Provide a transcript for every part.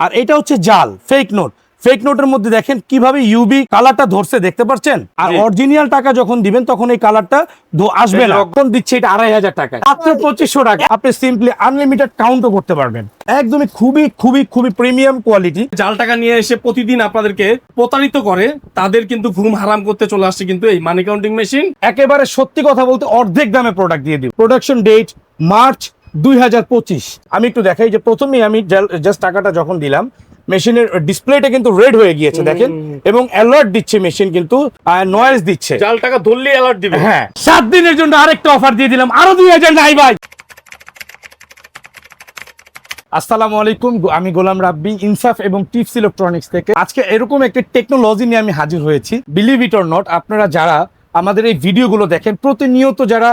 আর এটা হচ্ছে জাল ফেক নোট ফেক নোটের মধ্যে দেখেন কীভাবে ইউবি কালারটা ধরছে দেখতে পাচ্ছেন? আর। অরিজিনাল টাকা যখন দিবেন তখন এই কালারটা আসবে না। তখন দিচ্ছে এটা আড়াই হাজার টাকা মাত্র পঁচিশশো টাকা। আপনি সিম্পলি আনলিমিটেড কাউন্টও করতে পারবেন। একদমই খুবই খুবই খুবই প্রিমিয়াম কোয়ালিটি জাল টাকা নিয়ে এসে প্রতিদিন আপনাদেরকে প্রতারিত করে তাদের কিন্তু ঘুম হারাম করতে চলে আসছে কিন্তু এই মানি কাউন্টিং মেশিন একেবারে সত্যি কথা বলতে অর্ধেক দামে প্রোডাক্ট দিয়ে দিব। প্রোডাকশন ডেট মার্চ দুই হাজার পঁচিশ। আমি একটু দেখাই যে প্রথমেই আমি জাস্ট টাকাটা যখন দিলাম মেশিনের ডিসপ্লেটা কিন্তু রেড হয়ে গিয়েছে দেখেন? এবং অ্যালার্ট দিচ্ছে মেশিন কিন্তু নয়েজ দিচ্ছে। জাল টাকা ধরলেই অ্যালার্ট দিবে। হ্যাঁ। সাত দিনের জন্য আরেকটা অফার দিয়ে দিলাম আরও দুই হাজার নাই ভাই। আসসালামু আলাইকুম আমি গোলাম রাব্বি ইনসাফ এবং টিপস ইলেকট্রনিক্স থেকে। আজকে এরকম একটি টেকনোলজি নিয়ে আমি হাজির হয়েছি। বিলিভ ইট অর নট আপনারা যারা আমাদের এই ভিডিওগুলো দেখেন প্রতিনিয়ত যারা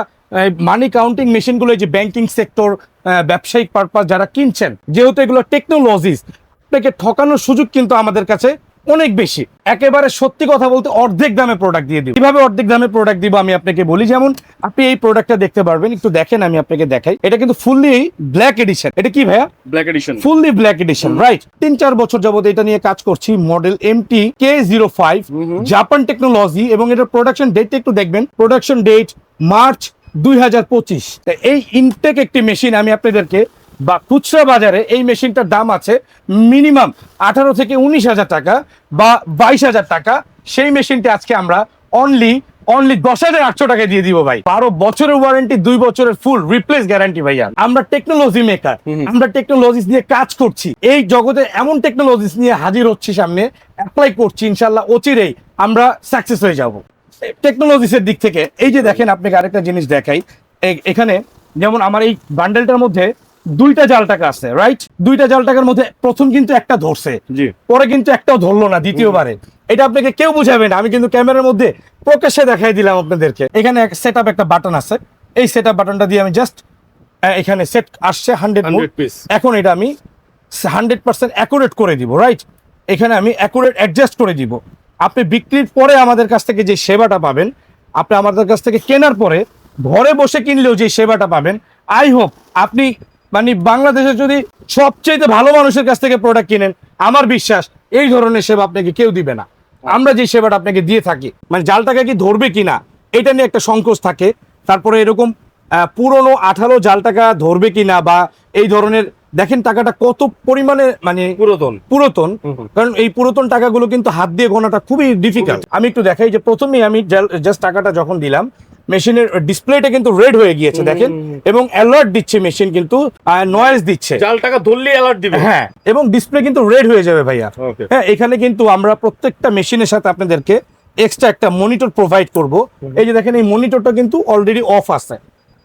মানি কাউন্টিং মেশিনগুলো এই যে ব্যাংকিং সেক্টর ব্যবসায়িক পারপাস যারা কিনছেন যেহেতু এগুলো টেকনোলজিস আপনাকে ঠকানোর সুযোগ কিন্তু আমাদের কাছে অনেক বেশি। একেবারে সত্যি কথা বলতে অর্ধেক দামে প্রোডাক্ট দিয়ে দিব। কীভাবে অর্ধেক দামে প্রোডাক্ট দিব আমি আপনাকে বলি যেমন আপনি এই প্রোডাক্টটা দেখতে পারবেন একটু দেখেন আমি আপনাকে দেখাই। এটা কিন্তু ফুললি ব্ল্যাক এডিশন এটা কি ভাইয়া? Black edition fully black edition right তিন চার বছর যাবত এটা নিয়ে কাজ করছি model M T K zero five Japan technology এবং এটার প্রোডাকশন ডেট একটু দেখবেন। প্রোডাকশন ডেট মার্চ দুই হাজার পঁচিশ। এই ইনটেক একটি মেশিন আমি আপনাদেরকে বা খুচরা বাজারে এই মেশিনটার দাম আছে মিনিমাম আঠারো থেকে উনিশ হাজার টাকা বা বাইশ হাজার টাকা। সেই মেশিনটা আজকে আমরা অনলি অনলি দশ হাজার আটশো টাকা দিয়ে দিব ভাই। বারো বছরের ওয়ারেন্টি দুই বছরের ফুল রিপ্লেস গ্যারান্টি ভাইয়া। আমরা টেকনোলজি মেকার আমরা টেকনোলজিস নিয়ে কাজ করছি। এই জগতে এমন টেকনোলজিস নিয়ে হাজির হচ্ছি সামনে অ্যাপ্লাই করছি ইনশাল্লাহ অচিরেই আমরা সাকসেস হয়ে যাব। টেকনোলজিসের দিক থেকে এই যে দেখেন আপনাকে আরেকটা জিনিস দেখাই। এখানে যেমন আমার এই বান্ডেলটার মধ্যে দুইটা জাল টাকা আছে রাইট দুইটা জাল টাকার মধ্যে প্রথম কিন্তু একটা ধরছে পরে কিন্তু একটাও ধরলো না দ্বিতীয়বারে। এটা আপনাকে কেউ বুঝাবে না আমি কিন্তু ক্যামেরার মধ্যে প্রকাশ্যে দেখাই দিলাম আপনাদেরকে। এখানে এক সেট একটা বাটন আছে এই সেট বাটনটা দিয়ে আমি জাস্ট এখানে সেট আসছে হান্ড্রেড 100 piece। এখন এটা আমি হান্ড্রেড পার্সেন্ট অ্যাকুরেট করে দিব রাইট এখানে আমি অ্যাকুরেট অ্যাডজাস্ট করে দিব। আপনি বিক্রির পরে আমাদের কাছ থেকে যে সেবাটা পাবেন, আপনি আমাদের কাছ থেকে কেনার পরে ঘরে বসে কিনলেও যে সেবাটা পাবেন, আই হোপ আপনি মানে বাংলাদেশে যদি সবচেয়ে ভালো মানুষের কাছ থেকে প্রোডাক্ট কিনেন, আমার বিশ্বাস এই ধরনের সেবা আপনাকে কেউ দিবে না। আমরা যে সেবাটা আপনাকে দিয়ে থাকি মানে জালটাকে কি ধরবে কিনা, এটা নিয়ে একটা সংকোচ থাকে। তারপরে এরকম পুরনো আঠালো জাল টাকা ধরবে কিনা বা এই ধরনের দেখেন টাকাটা কত পরিমাণে মানে পুরাতন। পুরাতন। কারণ এই পুরাতন টাকাগুলো কিন্তু হাত দিয়ে গোনাটা খুবই ডিফিকাল্ট আমি একটু দেখাই যে প্রথমেই আমি জাস্ট টাকাটা যখন দিলাম মেশিনের ডিসপ্লেটা কিন্তু রেড হয়ে গিয়েছে দেখেন। এবং অ্যালার্ট দিচ্ছে মেশিন কিন্তু নয়েজ দিচ্ছে। জাল টাকা ধরলেই অ্যালার্ট দিবে। হ্যাঁ এবং ডিসপ্লে কিন্তু রেড হয়ে যাবে ভাইয়া। হ্যাঁ এখানে কিন্তু আমরা প্রত্যেকটা মেশিনের সাথে আপনাদেরকে এক্সট্রা একটা মনিটর প্রোভাইড করব। এই যে দেখেন এই মনিটরটা কিন্তু অলরেডি অফ আছে।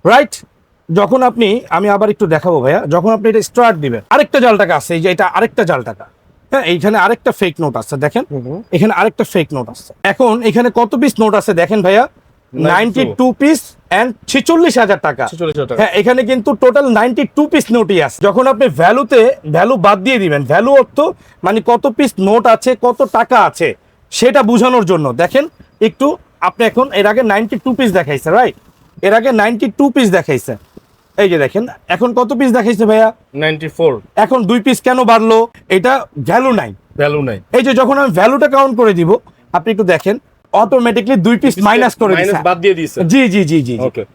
রাইট যখন আপনি আমি আবার একটু দেখাবো ভাইয়া যখন আপনি এটা স্টার্ট দিবেন আরেকটা জাল টাকা আছে এই যে এটা আরেকটা জাল টাকা। হ্যাঁ এইখানে আরেকটা ফেক নোট আছে দেখেন। এখানে আরেকটা ফেক নোট আছে। এখন এখানে কত পিস নোট আছে দেখেন ভাইয়া? Ninety two. পিস অ্যান্ড ছিচল্লিশ হাজার টাকা। 46,000 টাকা। হ্যাঁ এখানে কিন্তু টোটাল নাইনটি টু পিস নোটই আছে। যখন আপনি ভ্যালুতে ভ্যালু বাদ দিয়ে দিবেন ভ্যালু অর্থ মানে কত পিস নোট আছে কত টাকা আছে সেটা বোঝানোর জন্য দেখেন একটু আপনি এখন এর আগে নাইনটি টু পিস দেখাইছে রাইট এর আগে নাইনটি টু পিস দেখাইছে। এই যে দেখেন এখন কত পিস দেখাইছে ভাইয়া? 94 এখন দুই পিস কেন বাড়লো? এটা ভ্যালু নাই ভ্যালু নাই এই যে যখন আমি ভ্যালুটা কাউন্ট করে দিব আপনি একটু দেখেন অটোমেটিকলি দুই পিস মাইনাস করে বাদ দিয়ে দিয়েছে জি জি জি জি।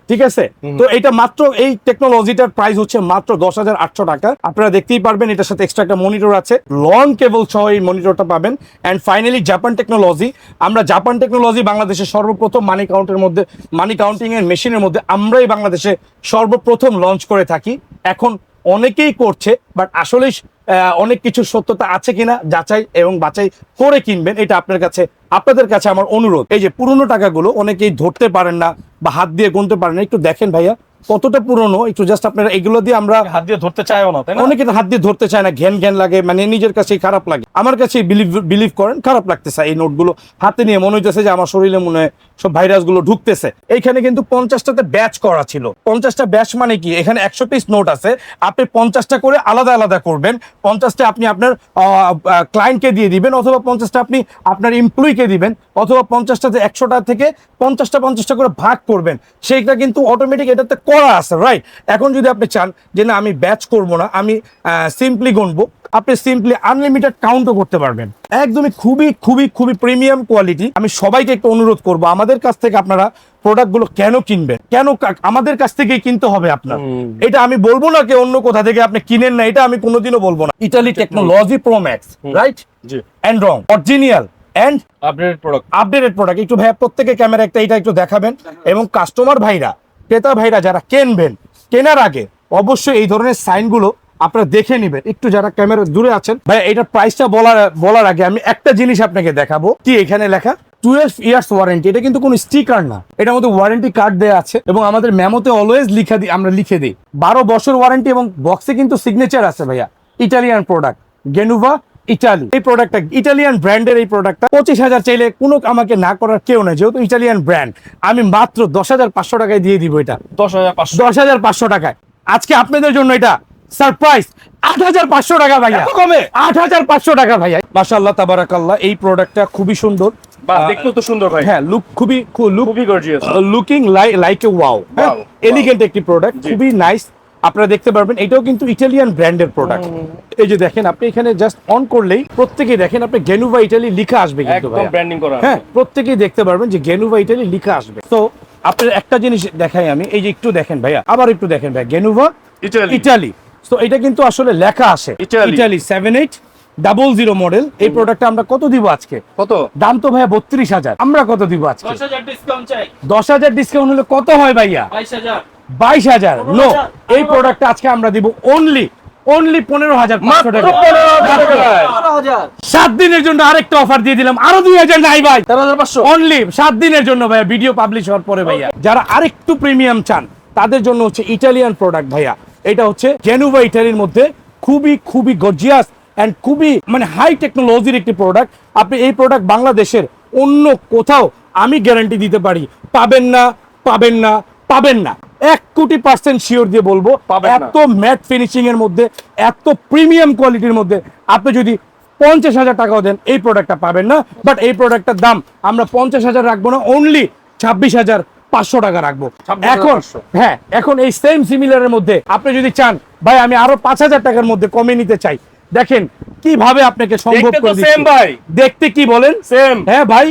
ঠিক আছে? তো এটা মাত্র এই টেকনোলজিটার প্রাইস হচ্ছে মাত্র দশ হাজার আটশো টাকা। আপনারা দেখতেই পারবেন এটার সাথে এক্সট্রা একটা মনিটর আছে। লং কেবল সহ এই মনিটরটা পাবেন। অ্যান্ড ফাইনালি জাপান টেকনোলজি আমরা জাপান টেকনোলজি বাংলাদেশের সর্বপ্রথম মানি কাউন্টের মধ্যে মানি কাউন্টিং এর মেশিনের মধ্যে আমরাই বাংলাদেশে সর্বপ্রথম লঞ্চ করে থাকি। এখন অনেকেই করছে বাট আসলেই আহ, অনেক কিছু সত্যতা আছে কিনা যাচাই এবং বাছাই করে কিনবেন এটা আপনার কাছে আপনাদের কাছে আমার অনুরোধ। এই যে পুরনো টাকাগুলো অনেকেই ধরতে পারেন না বা হাত দিয়ে গুনতে পারেন না। একটু দেখেন ভাইয়া কতটা পুরনো একটু জাস্ট আপনারা এগুলো দিয়ে আমরা হাত দিয়ে ধরতে চায়ও না তাই অনেকে হাত দিয়ে ধরতে চায় না ঘ্যান ঘ্যান লাগে মানে নিজের কাছেই খারাপ লাগে। আমার কাছে বিলিভ বিলিভ করেন খারাপ লাগতেছে এই নোটগুলো হাতে নিয়ে। মনে হইতেছে যে আমার শরীরে মনে হয় সব ভাইরাসগুলো ঢুকতেছে। এইখানে কিন্তু পঞ্চাশটাতে ব্যাচ করা ছিল। পঞ্চাশটা ব্যাচ মানে কি? এখানে একশো পিস নোট আছে। আপনি পঞ্চাশটা করে আলাদা আলাদা করবেন। পঞ্চাশটা আপনি আপনার ক্লায়েন্টকে দিয়ে দিবেন অথবা পঞ্চাশটা আপনি আপনার এমপ্লয়িকে দিবেন অথবা পঞ্চাশটাতে একশোটা থেকে পঞ্চাশটা পঞ্চাশটা করে ভাগ করবেন। সেইটা কিন্তু অটোমেটিক এটাতে করা আছে রাইট এখন যদি আপনি চান যে না, আমি ব্যাচ করব না, আমি সিম্পলি গুনবো। আপনি সিম্পলি আনলিমিটেড কাউন্টও করতে পারবেন। একদমই খুবই খুবই খুবই প্রিমিয়াম কোয়ালিটি আমি সবাইকে একটু অনুরোধ করব আমাদের কাছ থেকে আপনারা প্রোডাক্টগুলো কেন কিনবেন? কেন আমাদের কাছ থেকেই কিনতে হবে আপনার। এটা আমি বলব না যে অন্য কোথা থেকে আপনি কিনেন না এটা আমি কোনোদিনও বলব না। Italy technology pro max right ji. And wrong original and updated product updated product একটু ভাইয়া প্রত্যেকে ক্যামেরা একটা এটা একটু দেখাবেন। এবং কাস্টমার ভাইরা ক্রেতা ভাইরা যারা কিনবেন কেনার আগে অবশ্যই এই ধরনের সাইনগুলো আপনারা দেখে নেবেন। একটু যারা ক্যামেরা দূরে আছেন ভাই এটার প্রাইসটা বলার বলার আগে আমি একটা জিনিস আপনাকে দেখাবো। কি এখানে লেখা? টুয়েলভ ইয়ার্স ওয়ারেন্টি এটা কিন্তু কোনো স্টিকার না। এটার মধ্যে ওয়ারেন্টি কার্ড দেওয়া আছে এবং আমাদের মেমোতে অলওয়েজ লিখে দিই আমরা লিখে দিই। বারো বছর ওয়ারেন্টি এবং বক্সে কিন্তু সিগনেচার আছে ভাইয়া। ইটালিয়ান প্রোডাক্ট গেনুভা ইটালি এই প্রোডাক্টটা ইটালিয়ান ব্র্যান্ডের এই প্রোডাক্টটা পঁচিশ হাজার চাইলে কোনো আমাকে না করার কেউ নেই যেহেতু ইটালিয়ান ব্র্যান্ড আমি মাত্র দশ হাজার পাঁচশো টাকায় দিয়ে দিব এটা। দশ হাজার পাঁচশো। দশ হাজার পাঁচশো টাকায়। আজকে আপনাদের জন্য এটা। সারপ্রাইজ আট হাজার পাঁচশো টাকা ভাইয়া। কমে? আট হাজার পাঁচশো টাকা ভাইয়া। মাশাল্লাহ তাবারাকাল্লাহ এই প্রোডাক্টটা খুবই সুন্দর। বা দেখতেও তো সুন্দর ভাই। হ্যাঁ লুক খুবই লুক খুবই gorgeous looking like a wow elegant একটি প্রোডাক্ট জি। খুবই নাইস আপনারা দেখতে পারবেন এটাও কিন্তু ইটালিয়ান ব্র্যান্ডের প্রোডাক্ট এই যে দেখেন আপনি এখানে জাস্ট অন করলেই প্রত্যেকেই দেখেন আপনি গেনুভা ইটালি লেখা আসবে কিন্তু ব্র্যান্ডিং করা হ্যাঁ প্রত্যেকেই দেখতে পারবেন যে গেনুভা ইটালি লেখা আসবে। তো আপনার একটা জিনিস দেখাই আমি এই যে একটু দেখেন ভাইয়া আবার একটু দেখেন ভাইয়া গেনুভা ইটালি ইটালি তো এটা কিন্তু আসলে লেখা আসে Italy. Seven eight double zero model এই প্রোডাক্টটা আমরা কত দিব আজকে? কত? দাম তো ভাইয়া বত্রিশ হাজার। আমরা কত দিব আজকে? দশ হাজার ডিসকাউন্ট হলে কত হয় ভাইয়া? বাইশ হাজার। নো এই প্রোডাক্টটা আজকে আমরা দিব অনলি অনলি পনেরো হাজার পাঁচশো টাকা। সাত দিনের জন্য আরেকটা অফার দিয়ে দিলাম। আরও দুই হাজার নাই ভাই। তেরো অনলি সাত দিনের জন্য ভাইয়া। ভিডিও পাবলিশ হওয়ার পরে ভাইয়া। যারা আরেকটু প্রিমিয়াম চান তাদের জন্য হচ্ছে ইটালিয়ান প্রোডাক্ট ভাইয়া। এটা হচ্ছে জেনুভা ইটালির মধ্যে খুবই খুবই গর্জিয়াস অ্যান্ড খুবই মানে হাই টেকনোলজির একটি প্রোডাক্ট আপনি এই প্রোডাক্ট বাংলাদেশের অন্য কোথাও আমি গ্যারান্টি দিতে পারি। পাবেন না পাবেন না পাবেন না। এক কোটি পার্সেন্ট শিওর দিয়ে বলব পাবেন এত ম্যাট ফিনিশিং এর মধ্যে এত প্রিমিয়াম কোয়ালিটির মধ্যে আপনি যদি পঞ্চাশ হাজার টাকাও দেন এই প্রোডাক্টটা পাবেন না। বাট এই প্রোডাক্টটার দাম আমরা পঞ্চাশ হাজার রাখব না অনলি ছাব্বিশ হাজার পাঁচশো টাকা রাখব। এখন হ্যাঁ এখন এই সেম সিমিলারের মধ্যে আপনি যদি চান ভাই আমি আরও পাঁচ হাজার টাকার মধ্যে কমে নিতে চাই। দেখেন কীভাবে আপনাকে সম্ভব করে। ভাই। দেখতে কি বলেন? সেম হ্যাঁ ভাই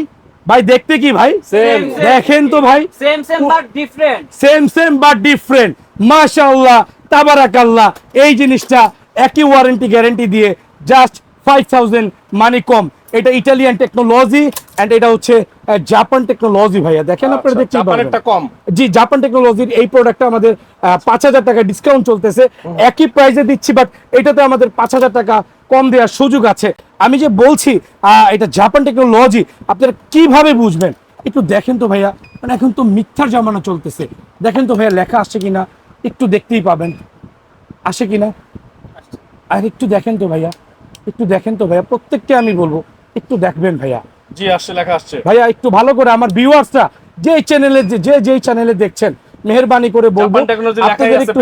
ভাই দেখতে কি ভাই? সেম দেখেন তো ভাই। Same same but different same same but different মাশাআল্লাহ তাবারাকাল্লাহ এই জিনিসটা একই ওয়ারেন্টি গ্যারান্টি দিয়ে জাস্ট ফাইভ থাউজেন্ড মানি কম। এটা ইটালিয়ান টেকনোলজি এন্ড এটা হচ্ছে জাপান টেকনোলজি ভাইয়া। দেখেন আপনারা দেখতে জাপানেরটা কম। জি জাপান টেকনোলজির এই প্রোডাক্টটা আমাদের পাঁচ হাজার টাকা ডিসকাউন্ট চলতেছে। একই প্রাইসে দিচ্ছি বাট এটাতে আমাদের পাঁচ হাজার টাকা কম দেওয়ার সুযোগ আছে। আমি যে বলছি এটা জাপান টেকনোলজি আপনারা কীভাবে বুঝবেন? একটু দেখেন তো ভাইয়া। মানে এখন তো মিথ্যার জামানা চলতেছে। দেখেন তো ভাইয়া লেখা আসছে কিনা? একটু দেখতেই পাবেন। আসে কিনা? আর একটু দেখেন তো ভাইয়া। একটু দেখেন তো ভাইয়া। প্রত্যেককে আমি বলব। একটু দেখবেন ভাইয়া। জি আসছে লেখা আসছে। ভাইয়া একটু ভালো করে আমার ভিউয়ার্সরা যে চ্যানেলে যে যেই চ্যানেলে দেখছেন মেহরবানি করে বলব আপনাদের একটু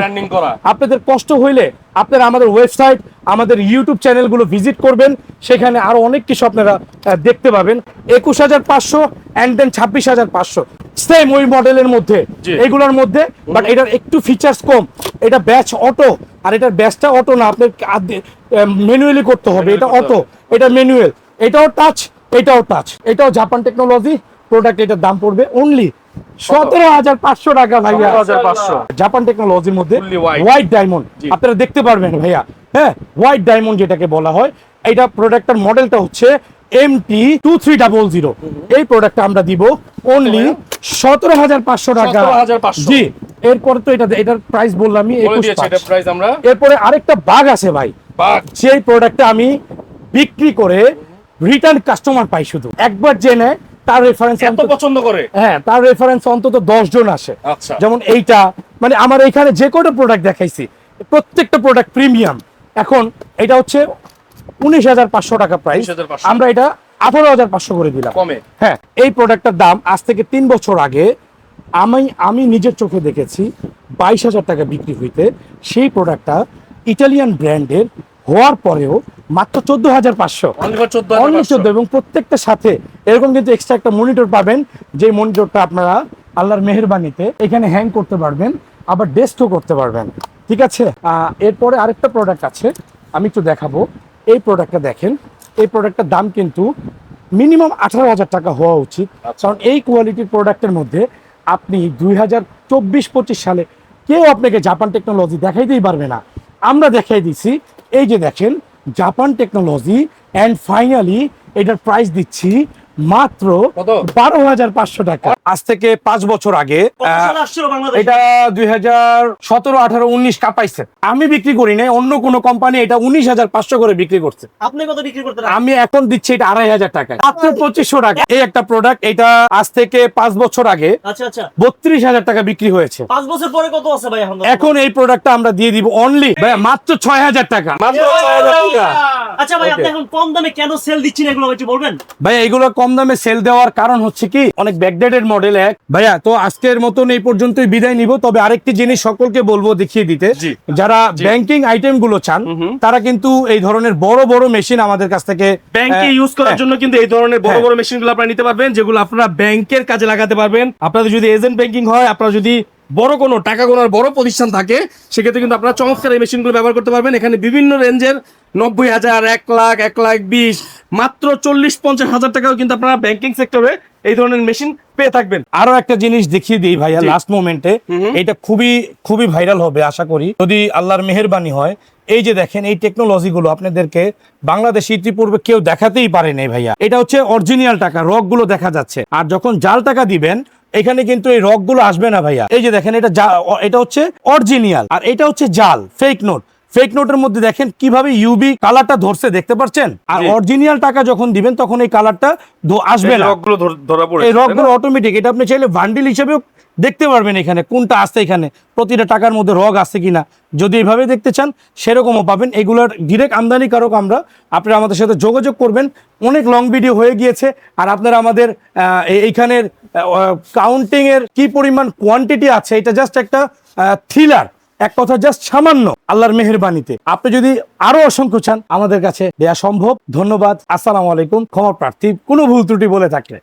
আপনাদের কষ্ট হইলে আপনারা আমাদের ওয়েবসাইট আমাদের ইউটিউব চ্যানেলগুলো ভিজিট করবেন সেখানে আরও অনেক কিছু আপনারা দেখতে পাবেন। একুশ হাজার পাঁচশো অ্যান্ড দেন ছাব্বিশ হাজার পাঁচশো। সেম ওই মডেলের মধ্যে। এগুলোর মধ্যে বাট এটার একটু ফিচার্স কম। এটা ব্যাচ অটো আর এটার ব্যাচটা অটো না আপনার ম্যানুয়ালি করতে হবে। এটা অটো এটা ম্যানুয়াল এটাও টাচ এটাও টাচ এটাও জাপান টেকনোলজি প্রোডাক্ট এটার দাম পড়বে অনলি সতেরো হাজার পাঁচশো টাকা ভাইয়া। জাপান টেকনোলজির মধ্যে হোয়াইট ডায়মন্ড আপনারা দেখতে পারবেন ভাইয়া। হ্যাঁ হোয়াইট ডায়মন্ড যেটাকে বলা হয় এটা প্রোডাক্টের মডেলটা হচ্ছে M T two three double zero এই প্রোডাক্টটা আমরা দিব অনলি সতেরো হাজার পাঁচশো টাকা। জি এরপরে তো এটা এটার প্রাইস বললামই বলে একুশ দিয়েছে এটা পাঁচ। প্রাইস আমরা। এরপরে আরেকটা বাঘ আছে ভাই। সেই প্রোডাক্টটা আমি বিক্রি করে রিটার্ন কাস্টমার পাই শুধু। একবার জেনে তার রেফারেন্স এত পছন্দ করে? হ্যাঁ তার রেফারেন্স অন্তত দশ জন আসে। আচ্ছা। যেমন এইটা মানে আমার এইখানে যে কটা প্রোডাক্ট দেখাইছি প্রত্যেকটা প্রোডাক্ট প্রিমিয়াম এখন এটা হচ্ছে উনিশ হাজার পাঁচশো টাকা প্রাইস আমরা এটা আঠারো হাজার পাঁচশো করে দিলাম। কমে। হ্যাঁ এই প্রোডাক্টটার দাম আজ থেকে তিন বছর আগে আমি আমি নিজের চোখে দেখেছি বাইশ হাজার টাকা বিক্রি হইতে। সেই প্রোডাক্টটা ইটালিয়ান ব্র্যান্ডের হওয়ার পরেও মাত্র চোদ্দ হাজার পাঁচশো। ফর চোদ্দ এবং প্রত্যেকটা সাথে এরকম কিন্তু এক্সট্রা একটা মনিটর পাবেন যে মনিটরটা আপনারা আল্লাহর মেহরবানিতে এখানে হ্যাং করতে পারবেন আবার ডেস্কও করতে পারবেন। ঠিক আছে? এরপরে আরেকটা প্রোডাক্ট আছে আমি একটু দেখাবো। এই প্রোডাক্টটা দেখেন এই প্রোডাক্টটার দাম কিন্তু মিনিমাম আঠারো হাজার টাকা হওয়া উচিত। কারণ এই কোয়ালিটির প্রোডাক্টের মধ্যে আপনি দুই হাজার চব্বিশ পঁচিশ সালে কেউ আপনাকে জাপান টেকনোলজি দেখাইতেই পারবে না। আমরা দেখাই দিছি এই যে দেখেন জাপান টেকনোলজি অ্যান্ড ফাইনালি এটার প্রাইস দিচ্ছি মাত্র বারো হাজার পাঁচশো টাকা। আজ থেকে পাঁচ বছর আগে এটা দুই হাজার সতেরো আঠারো উনিশ কাপাইছে। আমি বিক্রি করি নাই অন্য কোনো কোম্পানি এটা উনিশ হাজার পাঁচশো করে বিক্রি করছে। আপনি কত বিক্রি করতে আমি এখন দিচ্ছি এটা আড়াই হাজার টাকা মাত্র পঁচিশশো টাকা। এই একটা প্রোডাক্ট এটা আজ থেকে পাঁচ বছর আগে আচ্ছা আচ্ছা। বত্রিশ হাজার টাকা বিক্রি হয়েছে। পাঁচ বছর পরে কত আছে ভাই এখন? এখন এই প্রোডাক্টটা আমরা দিয়ে দিব অনলি ভাই মাত্র ছয় হাজার টাকা। মাত্র ছয় হাজার টাকা। আচ্ছা ভাই আপনি এখন কম দামে কেন সেল দিচ্ছেন এগুলো একটু বলবেন? ভাইয়া এগুলো কম দামে সেল দেওয়ার কারণ হচ্ছে কি? অনেক ব্যাকডেটেড মডেল এক। ভাইয়া তো আজকের মতন এই পর্যন্তই বিদায় নিব। তবে আরেকটি জিনিস সকলকে বলব দেখিয়ে দিতে। যারা ব্যাংকিং আইটেমগুলো চান তারা কিন্তু এই ধরনের বড় বড় মেশিন আমাদের কাছ থেকে ব্যাংকে ইউজ করার হ্যাঁ। জন্য কিন্তু এই ধরনের বড় হ্যাঁ। বড় মেশিনগুলো আপনারা নিতে পারবেন যেগুলো আপনারা ব্যাংকের কাজে লাগাতে পারবেন। আপনাদের যদি এজেন্ট ব্যাংকিং হয় আপনারা যদি বড় কোনো টাকা গোনার বড় প্রতিষ্ঠান থাকে সেক্ষেত্রে কিন্তু আপনারা চমৎকার এই মেশিনগুলো ব্যবহার করতে পারবেন। এখানে বিভিন্ন রেঞ্জের নব্বই হাজার এক লাখ এক লাখ বিশ মাত্র চল্লিশ পঞ্চাশ হাজার টাকাও কিন্তু আপনারা ব্যাংকিং সেক্টরে এই ধরনের মেশিন পেয়ে থাকবেন। আরও একটা জিনিস দেখিয়ে দিই ভাইয়া লাস্ট মোমেন্টে এটা খুবই খুবই ভাইরাল হবে আশা করি। যদি আল্লাহর মেহেরবানি হয় এই যে দেখেন এই টেকনোলজি গুলো আপনাদেরকে বাংলাদেশে ইতিপূর্বে কেউ দেখাতেই পারেনি ভাইয়া। এটা হচ্ছে অরিজিনাল টাকা রকগুলো দেখা যাচ্ছে। আর যখন জাল টাকা দিবেন এখানে কিন্তু এই রকগুলো আসবে না ভাইয়া। এই যে দেখেন এটা এটা হচ্ছে অরিজিনাল আর এটা হচ্ছে জাল ফেক নোট ফেক নোটের মধ্যে দেখেন কীভাবে ইউবি কালারটা ধরছে দেখতে পাচ্ছেন? আর। অরিজিনাল টাকা যখন দিবেন তখন এই কালারটা আসবে না। ধর- পড়ে এই রকগুলো অটোমেটিক এটা আপনি চাইলে ভান্ডিল হিসেবেও দেখতে পারবেন এখানে কোনটা আছে এখানে প্রতিটা টাকার মধ্যে রগ আছে কিনা। যদি এভাবে দেখতে চান সেরকমও পাবেন। এগুলোর ডিরেক্ট আমদানিকারক আমরা আপনারা আমাদের সাথে যোগাযোগ করবেন। অনেক লং ভিডিও হয়ে গিয়েছে আর আপনারা আমাদের এইখানের কাউন্টিং এর কি পরিমাণ কোয়ান্টিটি আছে এটা জাস্ট একটা থ্রিলার এক কথা জাস্ট সামান্য আল্লাহর মেহেরবানিতে। আপনি যদি আরও অসংখ্য চান, আমাদের কাছে দেয়া সম্ভব। ধন্যবাদ। আসসালামু আলাইকুম। ক্ষমা প্রার্থী। কোনো ভুল ত্রুটি বলে থাকলে।